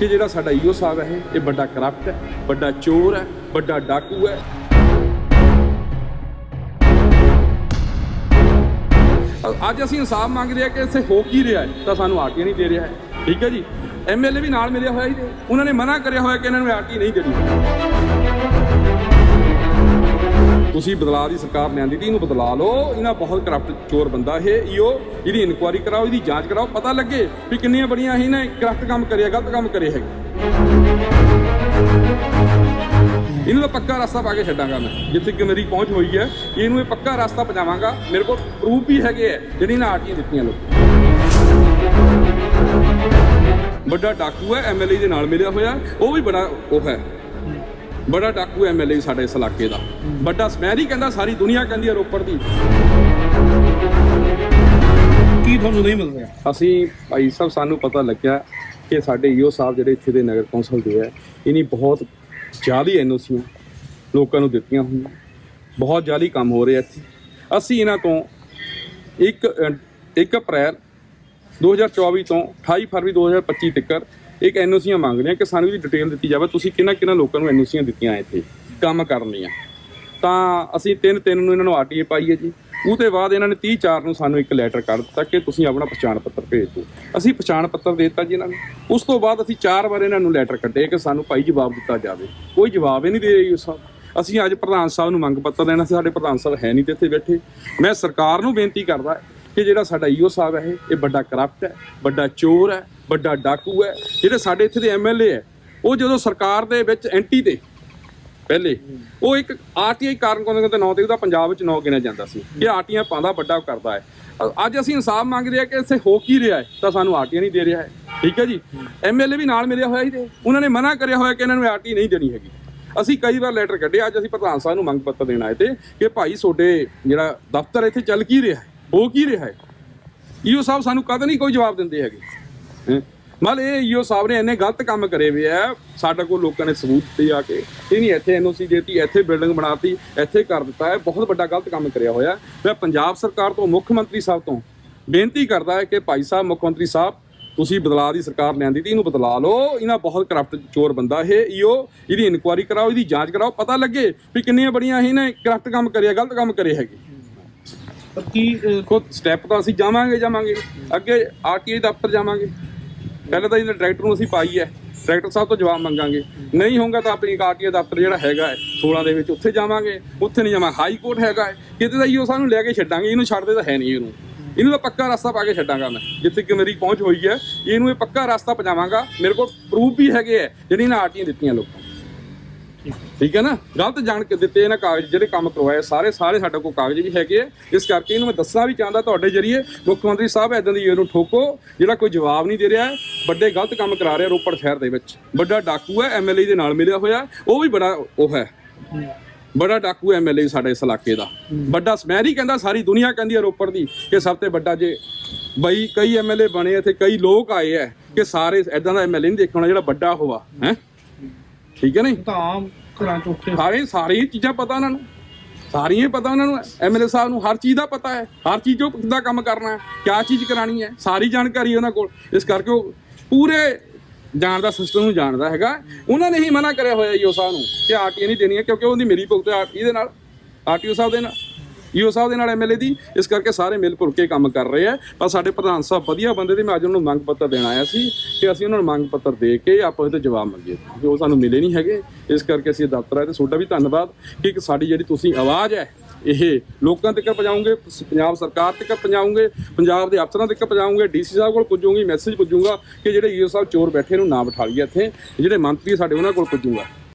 ਕਿ ਜਿਹੜਾ ਸਾਡਾ ਈਓ ਸਾਹਿਬ ਹੈ, ਇਹ ਵੱਡਾ ਕਰਪਟ ਹੈ, ਵੱਡਾ ਚੋਰ ਹੈ, ਵੱਡਾ ਡਾਕੂ ਹੈ। ਅੱਜ ਅਸੀਂ ਇਨਸਾਫ ਮੰਗਦੇ ਆ ਕਿ ਇੱਥੇ ਹੋ ਕੀ ਰਿਹਾ ਹੈ, ਤਾਂ ਸਾਨੂੰ ਆਰਟੀ ਨਹੀਂ ਦੇ ਰਿਹਾ ਹੈ। ਠੀਕ ਹੈ ਜੀ? ਐਮਐਲਏ ਵੀ ਨਾਲ ਮਿਲਿਆ ਹੋਇਆ ਜੀ ਉਹਨਾਂ ਨੇ ਮਨਾ ਕਰਿਆ ਹੋਇਆ ਕਿ ਇਹਨਾਂ ਨੂੰ ਆਰਟੀ ਨਹੀਂ ਦੇਣੀ। ਤੁਸੀਂ ਬਦਲਾਅ ਦੀ ਸਰਕਾਰ ਲਿਆਂਦੀ ਤੀ ਇਹਨੂੰ ਬਦਲਾ ਲਓ। ਇਹਨਾਂ ਬਹੁਤ ਕਰਪਟ ਚੋਰ ਬੰਦਾ ਇਹ। ਈਓ, ਇਹਦੀ ਇਨਕੁਆਇਰੀ ਕਰਾਓ, ਇਹਦੀ ਜਾਂਚ ਕਰਾਓ, ਪਤਾ ਲੱਗੇ ਵੀ ਕਿੰਨੀਆਂ ਬੜੀਆਂ ਇਹਨੇ ਕਰਪਟ ਕੰਮ ਕਰਿਆ, ਗਲਤ ਕੰਮ ਕਰੇ ਹੈਗੇ। ਇਹਨੂੰ ਤਾਂ ਪੱਕਾ ਰਸਤਾ ਪਾ ਕੇ ਛੱਡਾਂਗਾ ਮੈਂ, ਜਿੱਥੇ ਕਿ ਮੇਰੀ ਪਹੁੰਚ ਹੋਈ ਹੈ। ਇਹਨੂੰ ਇਹ ਪੱਕਾ ਰਸਤਾ ਪਜਾਵਾਂਗਾ ਮੇਰੇ ਕੋਲ ਪ੍ਰੂਫ ਵੀ ਹੈਗੇ ਹੈ ਜਿਹੜੀ ਨਾ ਆਰਟੀਆਂ ਦਿੱਤੀਆਂ ਲੋਕ ਵੱਡਾ ਡਾਕੂ ਹੈ ਐਮਐਲਏ ਦੇ ਨਾਲ ਮਿਲਿਆ ਹੋਇਆ। ਉਹ ਵੀ ਬੜਾ ਉਹ ਹੈ। ਬੜਾ ਡਾਕੂ ਐਮਐਲਏ ਸਾਡੇ ਇਸ ਇਲਾਕੇ ਦਾ। ਵੱਡਾ ਮੈਂ ਨਹੀਂ ਕਹਿੰਦਾ ਸਾਰੀ ਦੁਨੀਆ ਕਹਿੰਦੀ ਹੈ ਰੋਪੜ ਦੀ। ਕੀ ਤੁਹਾਨੂੰ ਨਹੀਂ ਮਿਲ ਰਿਹਾ? ਅਸੀਂ ਭਾਈ ਸਾਹਿਬ ਸਾਨੂੰ ਪਤਾ ਲੱਗਿਆ ਕਿ ਸਾਡੇ ਈਓ ਸਾਹਿਬ ਜਿਹੜੇ ਇੱਥੇ ਦੇ ਨਗਰ ਕੌਂਸਲ ਦੇ ਹੈ ਇਨੀ ਬਹੁਤ ਜ਼ਿਆਦੀ ਐਨਓਸੀਆਂ ਲੋਕਾਂ ਨੂੰ ਦਿੱਤੀਆਂ ਹੋਈਆਂ। ਬਹੁਤ ਜਾਲੀ ਕੰਮ ਹੋ ਰਿਹਾ ਇੱਥੇ। ਅਸੀਂ ਇਹਨਾਂ ਤੋਂ 1 1 ਅਪ੍ਰੈਲ 2024 ਤੋਂ 28 ਫਰਵਰੀ 2025 ਤੱਕ ਇੱਕ ਐਨਓਸੀਆਂ ਮੰਗ ਰਹੇ ਹਾਂ ਕਿ ਸਾਨੂੰ ਇਹਦੀ ਡਿਟੇਲ ਦਿੱਤੀ ਜਾਵੇ। ਤੁਸੀਂ ਕਿਹਨਾਂ ਕਿਹਨਾਂ ਲੋਕਾਂ ਨੂੰ ਐਨਓਸੀਆਂ ਦਿੱਤੀਆਂ ਇੱਥੇ? ਕੰਮ ਕਰਨ ਦੀਆਂ ਤਾਂ ਅਸੀਂ ਤਿੰਨ ਤਿੰਨ ਨੂੰ ਇਹਨਾਂ ਨੂੰ ਆਰਟੀਏ ਪਾਈ ਹੈ ਜੀ। ਉਹਦੇ ਬਾਅਦ ਇਹਨਾਂ ਨੇ 30 4 ਨੂੰ ਸਾਨੂੰ ਇੱਕ ਲੈਟਰ ਕੱਢ ਦਿੱਤਾ ਕਿ ਤੁਸੀਂ ਆਪਣਾ ਪਛਾਣ ਪੱਤਰ ਭੇਜ ਦਿਓ। ਅਸੀਂ ਪਛਾਣ ਪੱਤਰ ਦੇ ਦਿੱਤਾ ਜੀ ਇਹਨਾਂ ਨੂੰ। ਉਸ ਤੋਂ ਬਾਅਦ ਅਸੀਂ ਚਾਰ ਵਾਰ ਇਹਨਾਂ ਨੂੰ ਲੈਟਰ ਕੱਢੇ ਕਿ ਸਾਨੂੰ ਭਾਈ ਜਵਾਬ ਦਿੱਤਾ ਜਾਵੇ। ਕੋਈ ਜਵਾਬ ਹੀ ਨਹੀਂ ਦੇ ਰਹੀ ਉਸ ਸਾਹਿਬ ਅਸੀਂ ਅੱਜ ਪ੍ਰਧਾਨ ਸਾਹਿਬ ਨੂੰ ਮੰਗ ਪੱਤਰ ਦੇਣਾ ਸੀ, ਸਾਡੇ ਪ੍ਰਧਾਨ ਸਾਹਿਬ ਹੈ ਨਹੀਂ ਤੇ ਇੱਥੇ ਬੈਠੇ। ਮੈਂ ਸਰਕਾਰ ਨੂੰ ਬੇਨਤੀ ਕਰਦਾ ਕਿ ਜਿਹੜਾ ਸਾਡਾ ਈਓ ਸਾਹਿਬ ਹੈ, ਇਹ ਵੱਡਾ ਕਰਪਟ ਹੈ, ਵੱਡਾ ਚੋਰ ਹੈ ਵੱਡਾ ਡਾਕੂ ਹੈ, ਜਿਹੜੇ ਸਾਡੇ ਇੱਥੇ ਦੇ ਐਮਐਲਏ ਹੈ, ਉਹ ਜਦੋਂ ਸਰਕਾਰ ਦੇ ਵਿੱਚ ਐਂਟੀ ਤੇ, ਪਹਿਲੇ, ਉਹ ਇੱਕ ਆਰਟੀਆਈ ਕਾਰਨ ਕੋਲ ਤੇ ਨਾਂ ਤੇ ਉਹਦਾ ਪੰਜਾਬ ਵਿੱਚ ਨਾਂ ਗਿਣਿਆ ਜਾਂਦਾ ਸੀ ਇਹ ਆਰਟੀਆਂ ਪਾਉਂਦਾ, ਵੱਡਾ ਕਰਦਾ ਹੈ। ਅੱਜ ਅਸੀਂ ਇਨਸਾਫ ਮੰਗਦੇ ਆ ਕਿ ਇੱਥੇ ਹੋ ਕੀ ਰਿਹਾ ਹੈ, ਤਾਂ ਸਾਨੂੰ ਆਰਟੀਆਂ ਨਹੀਂ ਦੇ ਰਿਹਾ ਹੈ, ਠੀਕ ਹੈ ਜੀ? ਐਮਐਲਏ ਵੀ ਨਾਲ ਮਿਲਿਆ ਹੋਇਆ ਜੀ ਉਹਨਾਂ ਨੇ ਮਨਾ ਕਰਿਆ ਹੋਇਆ ਕਿ ਇਹਨਾਂ ਨੂੰ ਆਰਟੀ ਨਹੀਂ ਦੇਣੀ ਹੈਗੀ। ਅਸੀਂ ਕਈ ਵਾਰ ਲੈਟਰ ਕੱਢੇ, ਅੱਜ ਅਸੀਂ ਪ੍ਰਧਾਨ ਸਾਹਿਬ ਨੂੰ ਮੰਗ ਪੱਤਰ ਦੇਣ ਆਏ ਤੇ ਕਿ ਭਾਈ ਤੁਹਾਡੇ ਜਿਹੜਾ ਦਫ਼ਤਰ ਇੱਥੇ ਚੱਲ ਕੀ ਰਿਹਾ ਹੈ, ਹੋ ਕੀ ਰਿਹਾ ਹੈ? ਈਓ ਸਾਹਿਬ ਸਾਨੂੰ ਕਦ ਨਹੀਂ ਕੋਈ ਜਵਾਬ ਦਿੰਦੇ ਹੈਗੇ। ਮਤਲਬ ਇਹ ਈਓ ਸਾਹਿਬ ਨੇ ਇੰਨੇ ਗਲਤ ਕੰਮ ਕਰੇ ਹੋਏ ਆ ਸਾਡੇ ਕੋਲ ਲੋਕਾਂ ਨੇ ਸਬੂਤ ਦਿੱਤੇ ਆ ਕੇ। ਇਹ ਨਹੀਂ ਇੱਥੇ ਐਨਓਸੀ ਦੇਤੀ ਇੱਥੇ ਬਿਲਡਿੰਗ ਬਣਾਤੀ ਇੱਥੇ ਕਰ ਦਿੱਤਾ ਹੈ। ਬਹੁਤ ਵੱਡਾ ਗਲਤ ਕੰਮ ਕਰਿਆ ਹੋਇਆ। ਮੈਂ ਪੰਜਾਬ ਸਰਕਾਰ ਤੋਂ ਮੁੱਖ ਮੰਤਰੀ ਸਾਹਿਬ ਤੋਂ ਬੇਨਤੀ ਕਰਦਾ ਹੈ ਕਿ ਭਾਈ ਸਾਹਿਬ ਮੁੱਖ ਮੰਤਰੀ ਸਾਹਿਬ ਤੁਸੀਂ ਬਦਲਾਅ ਦੀ ਸਰਕਾਰ ਲਿਆਂਦੀ ਤੀ ਇਹਨੂੰ ਬਦਲਾ ਲਓ। ਇਹਨਾਂ ਬਹੁਤ ਕਰਪਟ ਚੋਰ ਬੰਦਾ ਇਹ ਈਓ। ਇਹਦੀ ਇਨਕੁਆਇਰੀ ਕਰਾਓ ਇਹਦੀ ਜਾਂਚ ਕਰਾਓ। ਪਤਾ ਲੱਗੇ ਵੀ ਕਿੰਨੀਆਂ ਬੜੀਆਂ ਹੀ ਨੇ ਕਰਪਟ ਕੰਮ ਕਰਿਆ ਗਲਤ ਕੰਮ ਕਰੇ ਹੈਗੇ। ਪਰ ਕੀ ਖੁਦ ਸਟੈਪ ਤਾਂ ਅਸੀਂ ਜਾਵਾਂਗੇ ਜਾਵਾਂਗੇ। ਅੱਗੇ ਆਰਟੀਆਈ ਦਫ਼ਤਰ ਜਾਵਾਂਗੇ। ਪਹਿਲਾਂ ਤਾਂ ਇਹਨਾਂ ਡਾਇਰੈਕਟਰ ਨੂੰ ਅਸੀਂ ਪਾਈ ਹੈ। ਡਾਇਰੈਕਟਰ ਸਾਹਿਬ ਤੋਂ ਜਵਾਬ ਮੰਗਾਂਗੇ। ਨਹੀਂ ਹੋਊਗਾ ਤਾਂ ਆਪਣੀ ਆਰਟੀਆਈ ਦਫ਼ਤਰ ਜਿਹੜਾ ਹੈਗਾ ਹੈ 16 ਦੇ ਵਿੱਚ ਉੱਥੇ ਜਾਵਾਂਗੇ। ਉੱਥੇ ਨਹੀਂ ਜਾਵਾਂ ਹਾਈ ਕੋਰਟ ਹੈਗਾ ਹੈ। ਕਿਤੇ ਤਾਂ ਇਹੋ ਸਾਨੂੰ ਲੈ ਕੇ ਛੱਡਾਂਗੇ। ਇਹਨੂੰ ਛੱਡਦੇ ਤਾਂ ਹੈ ਨਹੀਂ ਇਹਨੂੰ। ਇਹਨੂੰ ਤਾਂ ਪੱਕਾ ਰਸਤਾ ਪਾ ਕੇ ਛੱਡਾਂਗਾ ਮੈਂ। ਜਿੱਥੇ ਕਿ ਮੇਰੀ ਪਹੁੰਚ ਹੋਈ ਹੈ, ਇਹਨੂੰ ਇਹ ਪੱਕਾ ਰਸਤਾ ਪਜਾਵਾਂਗਾ ਮੇਰੇ ਕੋਲ ਪ੍ਰੂਫ ਵੀ ਹੈਗੇ ਹੈ ਜਿਹੜੀ ਨਾ ਆਰਟੀਆਂ ਦਿੱਤੀਆਂ ਲੋਕਾਂ ਠੀਕ ਹੈ ਨਾ? ਗਲਤ ਜਾਣ ਕੇ ਦਿੱਤੇ ਇਹਨਾਂ ਕਾਗਜ਼, ਜਿਹੜੇ ਕੰਮ ਕਰਵਾਏ, ਸਾਰੇ ਸਾਰੇ ਸਾਡੇ ਕੋਲ ਕਾਗਜ਼ ਵੀ ਹੈਗੇ ਆ। ਇਸ ਕਰਕੇ ਇਹਨੂੰ ਮੈਂ ਦੱਸਣਾ ਵੀ ਚਾਹੁੰਦਾ ਤੁਹਾਡੇ ਜਰੀਏ। ਮੁੱਖ ਮੰਤਰੀ ਸਾਹਿਬ ਐਦਾਂ ਦੀ ਇਹਨੂੰ ਠੋਕੋ, ਜਿਹੜਾ ਕੋਈ ਜਵਾਬ ਨਹੀਂ ਦੇ ਰਿਹਾ ਵੱਡੇ ਗਲਤ ਕੰਮ ਕਰਾ ਰਿਹਾ ਰੋਪੜ ਸ਼ਹਿਰ ਦੇ ਵਿੱਚ। ਵੱਡਾ ਡਾਕੂ ਹੈ ਐਮਐਲਏ ਦੇ ਨਾਲ ਮਿਲਿਆ ਹੋਇਆ। ਉਹ ਵੀ ਬੜਾ ਉਹ ਹੈ। ਬੜਾ ਡਾਕੂ ਐਮਐਲਏ ਸਾਡੇ ਇਸ ਇਲਾਕੇ ਦਾ। ਵੱਡਾ ਮੈਂ ਨਹੀਂ ਕਹਿੰਦਾ ਸਾਰੀ ਦੁਨੀਆ ਕਹਿੰਦੀ ਹੈ ਰੋਪੜ ਦੀ, ਕਿ ਸਭ ਤੋਂ ਵੱਡਾ ਜੇ ਬਈ ਕਈ ਐਮਐਲਏ ਬਣੇ, ਇੱਥੇ ਕਈ ਲੋਕ ਆਏ ਐ ਕਿ ਸਾਰੇ ਐਦਾਂ ਦਾ ਐਮਐਲਏ ਨਹੀਂ ਦੇਖਣਾ ਜਿਹੜਾ ਵੱਡਾ ਹੋਵਾ ਹੈ? ਠੀਕ ਹੈ ਨਹੀਂ? ਤਾਂ ਘਰਾਂ ਚ ਉੱਠੇ ਸਾਰੇ ਸਾਰੀਆਂ ਚੀਜ਼ਾਂ ਪਤਾ ਉਹਨਾਂ ਨੂੰ। ਸਾਰੀਆਂ ਹੀ ਪਤਾ ਉਹਨਾਂ ਨੂੰ। ਐਮਐਲਏ ਸਾਹਿਬ ਨੂੰ ਹਰ ਚੀਜ਼ ਦਾ ਪਤਾ ਹੈ। ਹਰ ਚੀਜ਼ ਜੋ ਕਿੱਦਾਂ ਕੰਮ ਕਰਨਾ ਹੈ ਕਿਆ ਚੀਜ਼ ਕਰਾਣੀ ਹੈ ਸਾਰੀ ਜਾਣਕਾਰੀ ਉਹਨਾਂ ਕੋਲ। ਇਸ ਕਰਕੇ ਉਹ ਪੂਰੇ ਜਾਣਦਾ ਸਿਸਟਮ ਨੂੰ ਜਾਣਦਾ ਹੈਗਾ। ਉਹਨਾਂ ਨੇ ਹੀ ਮਨਾ ਕਰਿਆ ਹੋਇਆ ਈਓ ਸਾਹਿਬ ਨੂੰ ਕਿ ਆਰਟੀਏ ਨਹੀਂ ਦੇਣੀ ਹੈ ਕਿਉਂਕਿ ਉਹਦੀ ਮੇਰੀ ਭੁਗਤ ਆਰਟੀ ਦੇ ਨਾਲ। ਆਰਟੀਓ ਸਾਹਿਬ ਦੇ ਨਾਲ। ਈਓ ਸਾਹਿਬ ਦੇ ਨਾਲ ਐਮਐਲਏ ਦੀ, ਇਸ ਕਰਕੇ ਸਾਰੇ ਮਿਲ ਭੁਲ ਕੇ ਕੰਮ ਕਰ ਰਹੇ ਆ। ਪਰ ਸਾਡੇ ਪ੍ਰਧਾਨ ਸਾਹਿਬ ਵਧੀਆ ਬੰਦੇ ਤੇ ਮੈਂ ਅੱਜ ਉਹਨਾਂ ਨੂੰ ਮੰਗ ਪੱਤਰ ਦੇਣ ਆਇਆ ਸੀ ਕਿ ਅਸੀਂ ਉਹਨਾਂ ਨੂੰ ਮੰਗ ਪੱਤਰ ਦੇ ਕੇ ਆਪਾਂ ਇਹਦੇ ਜਵਾਬ ਮੰਗੀਏ, ਜੋ ਸਾਨੂੰ ਮਿਲੇ ਨਹੀਂ ਹੈਗੇ। ਇਸ ਕਰਕੇ ਅਸੀਂ ਦਫ਼ਤਰ ਆਏ ਤੇ ਤੁਹਾਡਾ ਵੀ ਧੰਨਵਾਦ ਕਿ ਇੱਕ ਸਾਡੀ ਜਿਹੜੀ ਤੁਸੀਂ ਆਵਾਜ਼ ਹੈ, ਇਹ ਲੋਕਾਂ ਤੱਕ ਪਹੁੰਚਾਉਂਗੇ, ਪੰਜਾਬ ਸਰਕਾਰ ਤੱਕ ਪਹੁੰਚਾਉਂਗੇ, ਪੰਜਾਬ ਦੇ ਅਫਸਰਾਂ ਤੱਕ ਪਹੁੰਚਾਉਂਗੇ ਡੀਸੀ ਸਾਹਿਬ ਕੋਲ ਪੁੱਜੂਗੀ, ਮੈਸੇਜ ਪੁੱਜੂਗਾ ਕਿ ਜਿਹੜੇ ਈਓ ਸਾਹਿਬ ਚੋਰ ਬੈਠੇ ਨੂੰ ਨਾ ਬਿਠਾ ਲਈਏ ਇੱਥੇ। ਜਿਹੜੇ ਮੰਤਰੀ ਸਾਡੇ ਉਹਨਾਂ ਕੋਲ ਪੁੱਜੂਗਾ।